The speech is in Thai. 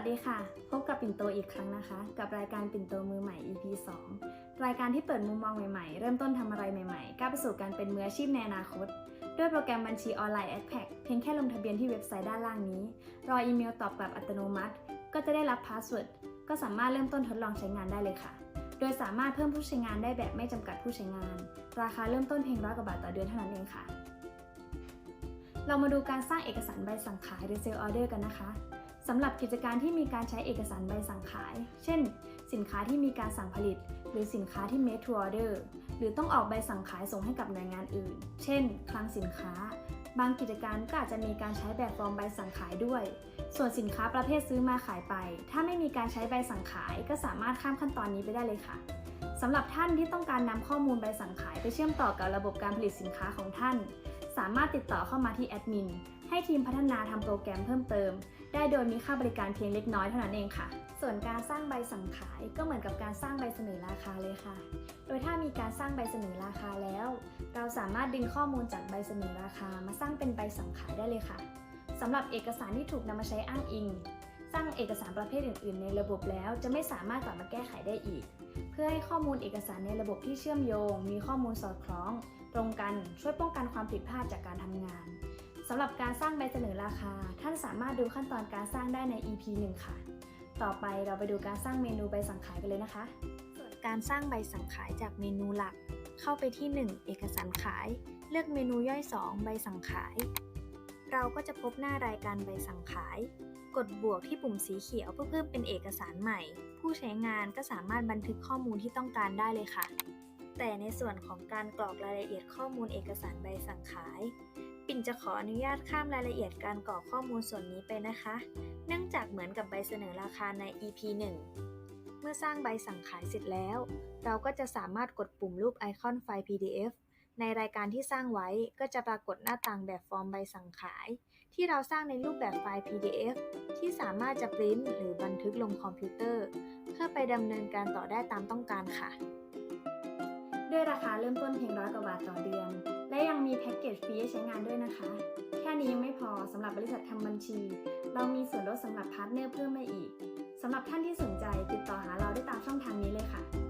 สดีค่ะ พบกับปิ่นโตอีกครั้งนะคะ กับรายการปิ่นโตมือใหม่ EP 2 รายการที่เปิดมุมมองใหม่ๆ เริ่มต้นทำอะไรใหม่ๆก้าวไปสู่การเป็นมืออาชีพในอนาคต ด้วยโปรแกรมบัญชีออนไลน์ a d p a c เพียงแค่ลงทะเบียนที่เว็บไซต์ด้านล่างนี้ รออีเมลตอบกลับอัตโนมัติ ก็จะได้รับพาสเวิร์ดก็สามารถเริ่มต้นทดลองใช้งานได้เลยค่ะ โดยสามารถเพิ่มผู้ใช้งานได้แบบไม่จำกัดผู้ใช้งาน ราคาเริ่มต้นเพียงร้อยกว่าบาทต่อเดือนเท่านั้นเองค่ะ เรามาดูการสร้างเอกสารใบสั่งขายหรือ Sale Order กันนะคะ สำหรับกิจการที่มีการใช้เอกสารใบสั่งขาย เช่น สินค้าที่มีการสั่งผลิต หรือสินค้าที่ made to order หรือต้องออกใบสั่งขายส่งให้กับหน่วยงานอื่น เช่น คลังสินค้า บางกิจการก็อาจจะมีการใช้แบบฟอร์มใบสั่งขายด้วย ส่วนสินค้าประเภทซื้อมาขายไป ถ้าไม่มีการใช้ใบสั่งขาย ก็สามารถข้ามขั้นตอนนี้ไปได้เลยค่ะสำหรับท่านที่ต้องการนำข้อมูลใบสั่งขายไปเชื่อมต่อกับระบบการผลิตสินค้าของท่าน สามารถติดต่อเข้ามาที่แอดมินให้ทีมพัฒนาทำโปรแกรมเพิ่มเติม ได้โดยมีค่าบริการเพียงเล็กน้อยเท่านั้นเองค่ะ ส่วนการสร้างใบสั่งขายก็เหมือนกับการสร้างใบเสนอราคาเลยค่ะ โดยถ้ามีการสร้างใบเสนอราคาแล้ว เราสามารถดึงข้อมูลจากใบเสนอราคามาสร้างเป็นใบสั่งขายได้เลยค่ะสำหรับเอกสารที่ถูกนำมาใช้อ้างอิง สร้างเอกสารประเภทอื่น ๆ ในระบบแล้วจะไม่สามารถกลับมาแก้ไขได้อีก เพื่อให้ข้อมูลเอกสารในระบบที่เชื่อมโยง มีข้อมูลสอดคล้อง ตรงกันช่วยป้องกันความผิดพลาดจากการทำงานสำหรับการสร้างใบเสนอราคา ท่านสามารถดูขั้นตอนการสร้างได้ใน EP 1 ค่ะ ต่อไปเราไปดูการสร้างเมนูใบสั่งขายกันเลยนะคะ ส่วนการสร้างใบสั่งขายจากเมนูหลัก เข้าไปที่ 1 เอกสารขาย เลือกเมนูย่อย 2 ใบสั่งขาย เราก็จะพบหน้ารายการใบสั่งขาย กดบวกที่ปุ่มสีเขียวเพื่อเพิ่มเป็นเอกสารใหม่ ผู้ใช้งานก็สามารถบันทึกข้อมูลที่ต้องการได้เลยค่ะ แต่ในส่วนของการกรอกรายละเอียดข้อมูลเอกสารใบสั่งขาย ปิ่นจะขออนุญาตข้ามรายละเอียดการกรอกข้อมูลส่วนนี้ไปนะคะ เนื่องจากเหมือนกับใบเสนอราคาใน EP 1 เมื่อสร้างใบสั่งขายเสร็จแล้ว เราก็จะสามารถกดปุ่มรูปไอคอนไฟล์ PDF ในรายการที่สร้างไว้ก็จะปรากฏหน้าต่างแบบฟอร์มใบสั่งขาย ที่เราสร้างในรูปแบบไฟล์ PDF ที่สามารถจะปริ้นหรือบันทึกลงคอมพิวเตอร์ เพื่อไปดำเนินการต่อได้ตามต้องการค่ะ ด้วยราคาเริ่มต้นเพียงร้อยกว่าบาทต่อเดือน และยังมีแพ็กเกจฟรีให้ใช้งานด้วยนะคะ แค่นี้ยังไม่พอสำหรับบริษัททำบัญชี เรามีส่วนลดสำหรับพาร์ทเนอร์เพิ่มมาอีกสำหรับท่านที่สนใจติดต่อหาเราได้ตามช่องทางนี้เลยค่ะ